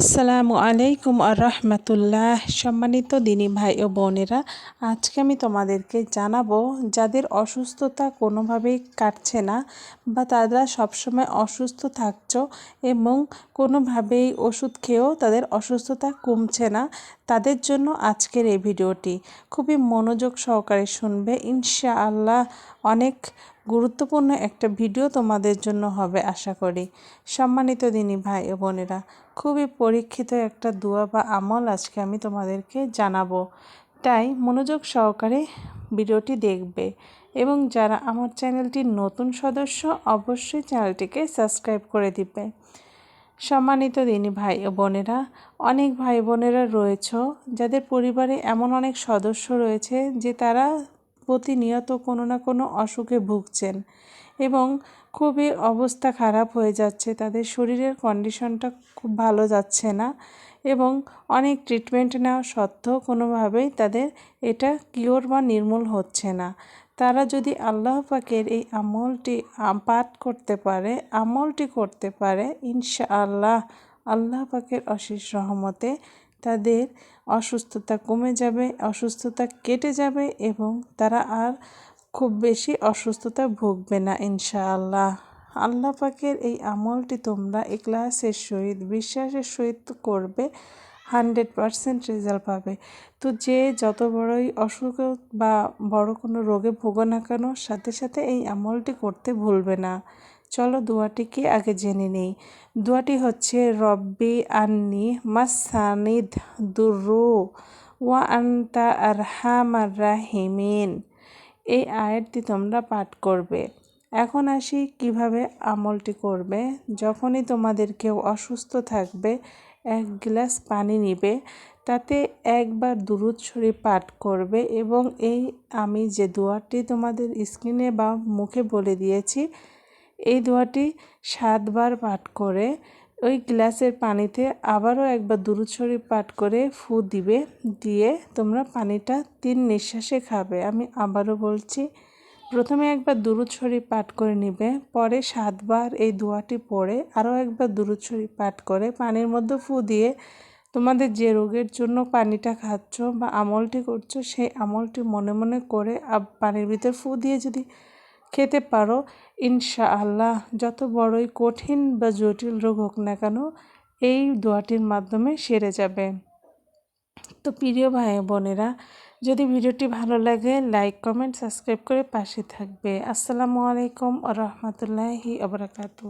আসসালামু আলাইকুম আর রহমতুল্লাহ। সম্মানিত দিনী ভাই ও বোনেরা, আজকে আমি তোমাদেরকে জানাব, যাদের অসুস্থতা কোনোভাবেই কাটছে না বা তারা সবসময় অসুস্থ থাকছ এবং কোনোভাবেই ওষুধ খেয়েও তাদের অসুস্থতা কমছে না, তাদের জন্য আজকের এই ভিডিওটি। খুবই মনোযোগ সহকারে শুনবে। ইনশা আল্লাহ অনেক গুরুত্বপূর্ণ একটা ভিডিও তোমাদের জন্য হবে, আশা করি। সম্মানিত দিনী ভাই ও বোনেরা, খুবই পরীক্ষিত একটা দোয়া বা আমল আজকে আমি তোমাদেরকে জানাব। তাই মনোযোগ সহকারে ভিডিওটি দেখবে এবং যারা আমার চ্যানেলটির নতুন সদস্য, অবশ্যই চ্যানেলটিকে সাবস্ক্রাইব করে দিবে। সম্মানিত দিনী ভাই ও বোনেরা, অনেক ভাই বোনেরা রয়েছ, যাদের পরিবারে এমন অনেক সদস্য রয়েছে যে তারা প্রতিনিয়ত কোনো না কোনো অসুখে ভুগছেন এবং খুবই অবস্থা খারাপ হয়ে যাচ্ছে। তাদের শরীরের কন্ডিশনটা খুব ভালো যাচ্ছে না এবং অনেক ট্রিটমেন্ট নেওয়া সত্ত্বেও কোনোভাবেই তাদের এটা কিওর বা নির্মূল হচ্ছে না। তারা যদি আল্লাহ পাকের এই আমলটি পাঠ করতে পারে, আমলটি করতে পারে ইনশা আল্লাহ আল্লাহ পাকের অশেষ রহমতে তাদের অসুস্থতা কমে যাবে, অসুস্থতা কেটে যাবে এবং তারা আর খুব বেশি অসুস্থতা ভুগবে না, ইনশাআল্লাহ। আল্লাহ পাকের এই আমলটি তোমরা এক্লাসের সহিত, বিশ্বাসের সহিত করবে, হান্ড্রেড পারসেন্ট রেজাল্ট পাবে। তো যে যত বড়ই অসুখ বা বড় কোনো রোগে ভোগো না কেন, সাথে সাথে এই আমলটি করতে ভুলবে না। চলো দোয়াটিকে আগে জেনে নেই। দোয়াটি হচ্ছে, রব্বি আন্নি মাসানিদ দুরু ওয়া আন্তা আরহামার রাহিমিন। এই আয়াতটি তোমরা পাঠ করবে। এখন আসি কীভাবে আমলটি করবে। যখনই তোমাদের কেউ অসুস্থ থাকবে, এক গ্লাস পানি নিবে, তাতে একবার দুরুদ শরীফ পাঠ করবে এবং এই আমি যে দোয়াটি তোমাদের স্ক্রিনে বা মুখে বলে দিয়েছি এই দোয়াটি সাতবার পাঠ করে ওই গ্লাসের পানিতে আবারও একবার দুরুদ পাঠ করে ফু দিবে, দিয়ে তোমরা পানিটা তিন নিঃশ্বাসে খাবে। আমি আবারও বলছি, প্রথমে একবার দুরুদ শরীফ পাঠ করে নিবে, পরে সাতবার এই দোয়াটি পড়ে আরও একবার দুরুদ পাঠ করে পানির মধ্যে ফু দিয়ে তোমাদের যে রোগের জন্য পানিটা খাচ্ছ বা আমলটি করছ, সেই আমলটি মনে মনে করে পানির ভিতরে ফু দিয়ে যদি খেতে পারো ইনশা আল্লাহ যত বড়ই কঠিন বা জটিল রোগ হোক না কেন, এই দোয়াটির মাধ্যমে সেরে যাবে। তো প্রিয় ভাই বোনেরা, যদি ভিডিওটি ভালো লাগে, লাইক, কমেন্ট, সাবস্ক্রাইব করে পাশে থাকবে। আসসালামু আলাইকুম আ রহমতুল্লাহি আবরাকাতু